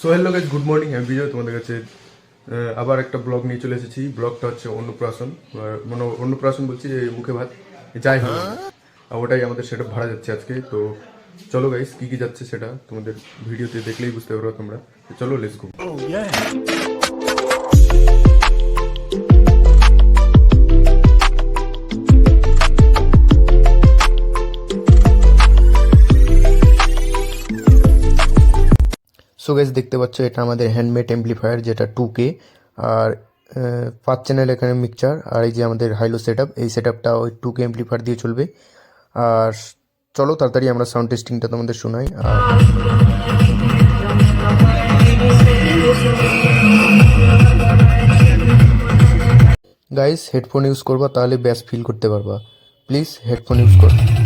So hello guys good morning আমি বিজয় তোমাদের কাছে আবার একটা ব্লগ নিয়ে চলে এসেছি। ব্লগটা হচ্ছে অন্নপ্রাশন। মানে অন্নপ্রাশন বলছি যে মুখে ভাত। যাই হোক ওটাই আমাদের সেটা ভাড়া যাচ্ছে আজকে। তো চলো গাইস কী কী যাচ্ছে সেটা তোমাদের ভিডিওতে দেখলেই বুঝতে পারো তোমরা। চলো লেটস গো সো গাইস দেখতে পাচ্ছ, এটা আমাদের হ্যান্ডমেড এমপ্লিফায়ার যেটা টু কে আর পাঁচ চ্যানেল এখানে মিক্সচার আর এই যে আমাদের হাইলো সেট এই সেট আপটা ওই টু কে এমপ্লিফায়ার দিয়ে চলবে। আর চলো তাড়াতাড়ি আমরা সাউন্ড টেস্টিংটা তোমাদের শোনাই। আর গাইস হেডফোন ইউজ করবা, তাহলে ব্যাস ফিল করতে পারবা। প্লিজ হেডফোন ইউজ করো।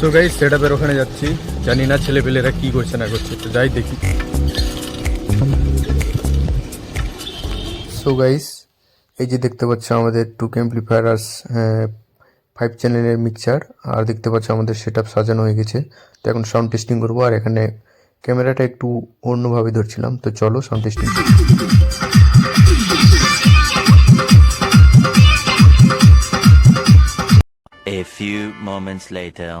সো গাইস সেট আপের ওখানে যাচ্ছি। জানি না ছেলেপেলেরা কি করছে না করছে তো যাই দেখি। সো গাইস এই যে দেখতে পাচ্ছ আমাদের টু এমপ্লিফায়ার আর ফাইভ চ্যানেলের মিক্সচার আর দেখতে পাচ্ছ আমাদের সেট সাজানো হয়ে গেছে। তো এখন সাউন্ড টেস্টিং করব, আর এখানে ক্যামেরাটা একটু অন্যভাবে ধরছিলাম। তো চলো sound testing few moments later.